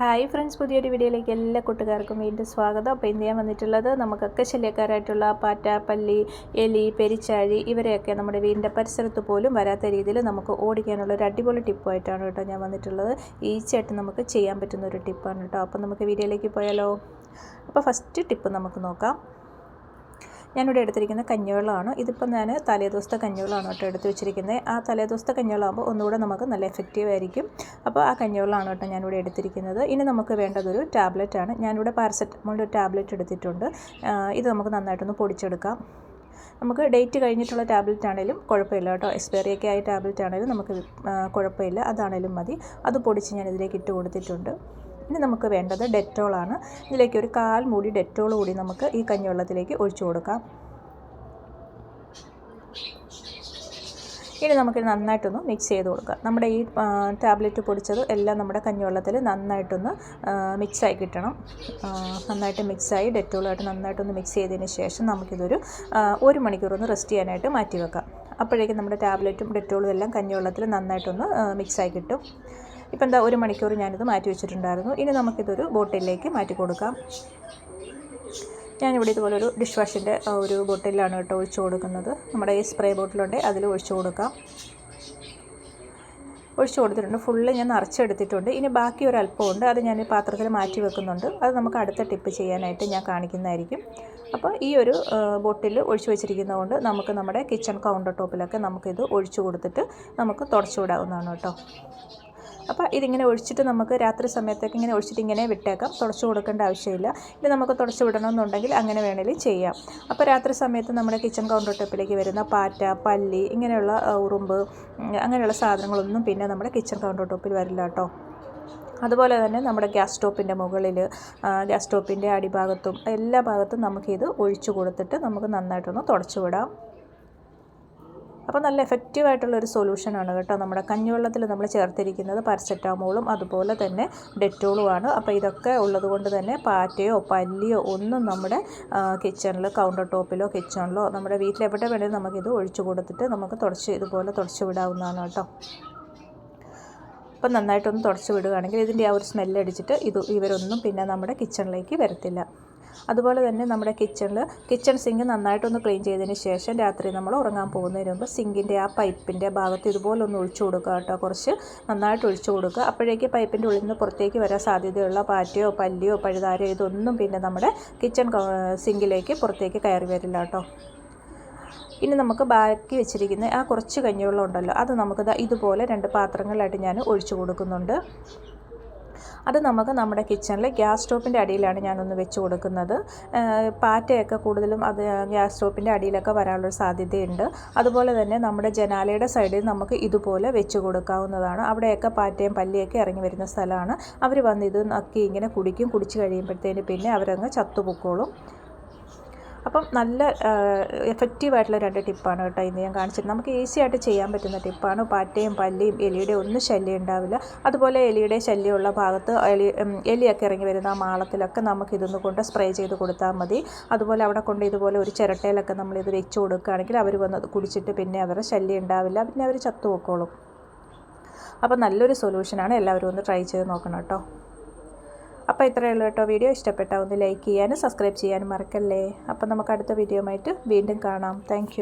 Hi friends പുതിയൊരു വീഡിയോയിലേക്ക് എല്ലാ കൂട്ടുകാർക്കും വീണ്ടും സ്വാഗതം. അപ്പോൾ ഇന്ത്യ വന്നിട്ടുള്ളത് നമുക്കൊക്കെ ശല്യക്കാരായിട്ടുള്ള പാറ്റ പല്ലി എലി പെരിച്ചാഴി ഇവരെയൊക്കെ നമ്മുടെ വീടിന്റെ പരിസരത്ത് പോലും വരാത്ത രീതിയിൽ നമുക്ക് ഓടിക്കാനുള്ള ഒരു അടിപൊളി ടിപ്പായിട്ടാണ് കേട്ടോ ഞാൻ വന്നിട്ടുള്ളത്. ഈസിയായിട്ട് നമുക്ക് ചെയ്യാൻ പറ്റുന്ന ഒരു ടിപ്പാണ് കേട്ടോ. അപ്പോൾ നമുക്ക് വീഡിയോയിലേക്ക് പോയാലോ? അപ്പോൾ ഫസ്റ്റ് ടിപ്പ് നമുക്ക് നോക്കാം. ഞാനിവിടെ എടുത്തിരിക്കുന്ന കഞ്ഞിവെള്ളമാണ്. ഇതിപ്പോൾ ഞാൻ തലേദിവസത്തെ കഞ്ഞിവെള്ളമാണ് കേട്ടോ എടുത്ത് വെച്ചിരിക്കുന്നത്. ആ തലേദിവസത്തെ കഞ്ഞിവെള്ളമാകുമ്പോൾ ഒന്നുകൂടെ നമുക്ക് നല്ല എഫക്റ്റീവ് ആയിരിക്കും. അപ്പോൾ ആ കഞ്ഞിവെള്ളമാണ് കേട്ടോ ഞാനിവിടെ എടുത്തിരിക്കുന്നത്. ഇനി നമുക്ക് വേണ്ടതൊരു ടാബ്ലറ്റാണ് ഞാനിവിടെ പാരസെറ്റമോളിന്റെ ഒരു ടാബ്ലറ്റ് എടുത്തിട്ടുണ്ട്. ഇത് നമുക്ക് നന്നായിട്ടൊന്ന് പൊടിച്ചെടുക്കാം. നമുക്ക് ഡേറ്റ് കഴിഞ്ഞിട്ടുള്ള ടാബ്ലറ്റ് ആണെങ്കിലും കുഴപ്പമില്ല കേട്ടോ. എക്സ്പയറി ഒക്കെ ആയ ടാബ്ലറ്റ് ആണെങ്കിലും നമുക്ക് കുഴപ്പമില്ല. അതാണെങ്കിലും മതി. അത് പൊടിച്ച് ഞാൻ ഇതിലേക്ക് ഇട്ട് കൊടുത്തിട്ടുണ്ട്. ഇനി നമുക്ക് വേണ്ടത് ഡെറ്റോളാണ് ഇതിലേക്ക് ഒരു കാൽ മൂടി ഡെറ്റോൾ കൂടി നമുക്ക് ഈ കഞ്ഞിവെള്ളത്തിലേക്ക് ഒഴിച്ചു കൊടുക്കാം. ഇനി നമുക്ക് നന്നായിട്ടൊന്ന് മിക്സ് ചെയ്ത് കൊടുക്കാം. നമ്മുടെ ഈ ടാബ്ലറ്റ് പൊടിച്ചത് എല്ലാം നമ്മുടെ കഞ്ഞിവെള്ളത്തിൽ നന്നായിട്ടൊന്ന് മിക്സായി കിട്ടണം. നന്നായിട്ട് മിക്സായി ഡെറ്റോളായിട്ട് നന്നായിട്ടൊന്ന് മിക്സ് ചെയ്തതിന് ശേഷം നമുക്കിതൊരു ഒരു മണിക്കൂർ ഒന്ന് റെസ്റ്റ് ചെയ്യാനായിട്ട് മാറ്റി വെക്കാം അപ്പോഴേക്കും നമ്മുടെ ടാബ്ലറ്റും ഡെറ്റോളും എല്ലാം കഞ്ഞിവെള്ളത്തിൽ നന്നായിട്ടൊന്ന് മിക്സായി കിട്ടും. ഇപ്പം എന്താ ഒരു മണിക്കൂർ ഞാനിത് മാറ്റി വെച്ചിട്ടുണ്ടായിരുന്നു. ഇനി നമുക്കിതൊരു ബോട്ടിലേക്ക് മാറ്റി കൊടുക്കാം. ഞാനിവിടെ ഇതുപോലെ ഒരു ഡിഷ് വാഷിന്റെ ഒരു ബോട്ടിലാണ് കേട്ടോ ഒഴിച്ചു കൊടുക്കുന്നത്. നമ്മുടെ ഈ സ്പ്രേ ബോട്ടിലുണ്ട് അതിൽ ഒഴിച്ചു കൊടുക്കാം. ഒഴിച്ചു കൊടുത്തിട്ടുണ്ട്. ഫുള്ള് ഞാൻ നിറച്ചെടുത്തിട്ടുണ്ട്. ഇനി ബാക്കി ഒരു അല്പമുണ്ട് അത് ഞാൻ പാത്രത്തിൽ മാറ്റി വെക്കുന്നുണ്ട്. അത് നമുക്ക് അടുത്ത ടിപ്പ് ചെയ്യാനായിട്ട് ഞാൻ കാണിക്കുന്നതായിരിക്കും. അപ്പോൾ ഈ ഒരു ബോട്ടിൽ ഒഴിച്ചു വെച്ചിരിക്കുന്നതുകൊണ്ട് നമുക്ക് നമ്മുടെ കിച്ചൺ കൗണ്ടർ ടോപ്പിലൊക്കെ നമുക്കിത് ഒഴിച്ചു കൊടുത്തിട്ട് നമുക്ക് തുടച്ചു വിടാവുന്നതാണ് കേട്ടോ. അപ്പോൾ ഇതിങ്ങനെ ഒഴിച്ചിട്ട് നമുക്ക് രാത്രി സമയത്തേക്ക് ഇങ്ങനെ ഒഴിച്ചിട്ട് ഇങ്ങനെ വിട്ടേക്കാം. തുടച്ചു കൊടുക്കേണ്ട ആവശ്യമില്ല. ഇനി നമുക്ക് തുടച്ചു വിടണമെന്നുണ്ടെങ്കിൽ അങ്ങനെ വേണമെങ്കിലും ചെയ്യാം. അപ്പോൾ രാത്രി സമയത്ത് നമ്മുടെ കിച്ചൺ കൗണ്ടർ ടോപ്പിലേക്ക് വരുന്ന പാറ്റ പല്ലി ഇങ്ങനെയുള്ള ഉറുമ്പ് അങ്ങനെയുള്ള സാധനങ്ങളൊന്നും പിന്നെ നമ്മുടെ കിച്ചൺ കൗണ്ടർ ടോപ്പിൽ വരില്ല കേട്ടോ. അതുപോലെ തന്നെ നമ്മുടെ ഗ്യാസ് സ്റ്റോപ്പിന്റെ മുകളിൽ ഗ്യാസ് സ്റ്റോപ്പിന്റെ അടിഭാഗത്തും എല്ലാ ഭാഗത്തും നമുക്കിത് ഒഴിച്ചു കൊടുത്തിട്ട് നമുക്ക് നന്നായിട്ടൊന്ന് തുടച്ചു വിടാം. അപ്പോൾ നല്ല എഫക്റ്റീവായിട്ടുള്ള ഒരു സൊല്യൂഷനാണ് കേട്ടോ നമ്മുടെ കഞ്ഞിവെള്ളത്തിൽ നമ്മൾ ചേർത്തിരിക്കുന്നത് പാരസെറ്റാമോളും അതുപോലെ തന്നെ ഡെറ്റോളുമാണ് അപ്പോൾ ഇതൊക്കെ ഉള്ളതുകൊണ്ട് തന്നെ പാറ്റയോ പല്ലിയോ ഒന്നും നമ്മുടെ കിച്ചണിൽ കൗണ്ടർ ടോപ്പിലോ കിച്ചണിലോ നമ്മുടെ വീട്ടിലെവിടെ വേണമെങ്കിലും നമുക്കിത് ഒഴിച്ചു കൊടുത്തിട്ട് നമുക്ക് തുടച്ച് ഇതുപോലെ തുടച്ച് വിടാവുന്നതാണ് കേട്ടോ. അപ്പം നന്നായിട്ടൊന്ന് തുടച്ച് വിടുകയാണെങ്കിൽ ഇതിന്റെ ആ ഒരു സ്മെല്ലടിച്ചിട്ട് ഇത് ഇവരൊന്നും പിന്നെ നമ്മുടെ കിച്ചണിലേക്ക് വരത്തില്ല. അതുപോലെ തന്നെ നമ്മുടെ കിച്ചണിൽ കിച്ചൺ സിങ്ക് നന്നായിട്ടൊന്ന് ക്ലീൻ ചെയ്തതിന് ശേഷം രാത്രി നമ്മൾ ഉറങ്ങാൻ പോകുന്നതിന് മുമ്പ് സിങ്കിന്റെ ആ പൈപ്പിന്റെ ഭാഗത്ത് ഇതുപോലെ ഒന്ന് ഒഴിച്ചു കൊടുക്കുക കേട്ടോ. കുറച്ച് നന്നായിട്ട് ഒഴിച്ചു കൊടുക്കുക. അപ്പോഴേക്ക് പൈപ്പിന്റെ ഉള്ളിൽ നിന്ന് പുറത്തേക്ക് വരാൻ സാധ്യതയുള്ള പാറ്റയോ പല്ലിയോ പഴുതാരോ ഇതൊന്നും പിന്നെ നമ്മുടെ കിച്ചൺ സിങ്കിലേക്ക് പുറത്തേക്ക് കയറി വരില്ല കേട്ടോ. ഇനി നമുക്ക് ബാക്കി വെച്ചിരിക്കുന്ന ആ കുറച്ച് കഞ്ഞിവെള്ളം ഉണ്ടല്ലോ അത് നമുക്ക് ഇതുപോലെ രണ്ട് പാത്രങ്ങളിലായിട്ട് ഞാൻ ഒഴിച്ചു കൊടുക്കുന്നുണ്ട്. അത് നമുക്ക് നമ്മുടെ കിച്ചണിൽ ഗ്യാസ് സ്റ്റോപ്പിന്റെ അടിയിലാണ് ഞാനൊന്ന് വെച്ച് കൊടുക്കുന്നത്. പാറ്റയൊക്കെ കൂടുതലും അത് ഗ്യാസ് സ്റ്റോപ്പിന്റെ അടിയിലൊക്കെ വരാനുള്ള സാധ്യതയുണ്ട്. അതുപോലെ തന്നെ നമ്മുടെ ജനാലയുടെ സൈഡിൽ നമുക്ക് ഇതുപോലെ വെച്ച് കൊടുക്കാവുന്നതാണ്. അവിടെയൊക്കെ പാറ്റയും പല്ലിയൊക്കെ ഇറങ്ങി വരുന്ന സ്ഥലമാണ്. അവർ വന്ന് ഇത് നക്കി ഇങ്ങനെ കുടിക്കും കുടിച്ച് കഴിയുമ്പോഴത്തേന് പിന്നെ അവരങ്ങ് ചത്തുപൊക്കോളും. അപ്പം നല്ല എഫക്റ്റീവായിട്ടുള്ള രണ്ട് ടിപ്പാണ് കേട്ടോ ഇന്ന് ഞാൻ കാണിച്ചിരുന്നത് നമുക്ക് ഈസി ആയിട്ട് ചെയ്യാൻ പറ്റുന്ന ടിപ്പാണ് പാറ്റയും പല്ലിയും എലിയുടെ ഒന്നും ശല്യം ഉണ്ടാവില്ല. അതുപോലെ എലിയുടെ ശല്യമുള്ള ഭാഗത്ത് എലി എലിയൊക്കെ ഇറങ്ങി വരുന്ന ആ മാളത്തിലൊക്കെ നമുക്ക് ഇതൊന്ന് കൊണ്ട് സ്പ്രേ ചെയ്ത് കൊടുത്താൽ മതി. അതുപോലെ അവിടെ കൊണ്ട് ഇതുപോലെ ഒരു ചിരട്ടയിലൊക്കെ നമ്മൾ ഇത് വെച്ച് കൊടുക്കുകയാണെങ്കിൽ അവർ വന്ന് കുടിച്ചിട്ട് പിന്നെ അവരുടെ ശല്യം ഉണ്ടാവില്ല. പിന്നെ അവർ ചത്തുപോക്കോളും അപ്പോൾ നല്ലൊരു സൊല്യൂഷനാണ് എല്ലാവരും ഒന്ന് ട്രൈ ചെയ്ത് നോക്കണം കേട്ടോ. അപ്പോൾ ഇത്രയേ ഉള്ളൂ കേട്ടോ വീഡിയോ. ഇഷ്ടപ്പെട്ടാൽ ഒന്ന് ലൈക്ക് ചെയ്യാനും സബ്സ്ക്രൈബ് ചെയ്യാനും മറക്കല്ലേ? അപ്പോൾ നമുക്ക് അടുത്ത വീഡിയോ ആയിട്ട് വീണ്ടും കാണാം. താങ്ക്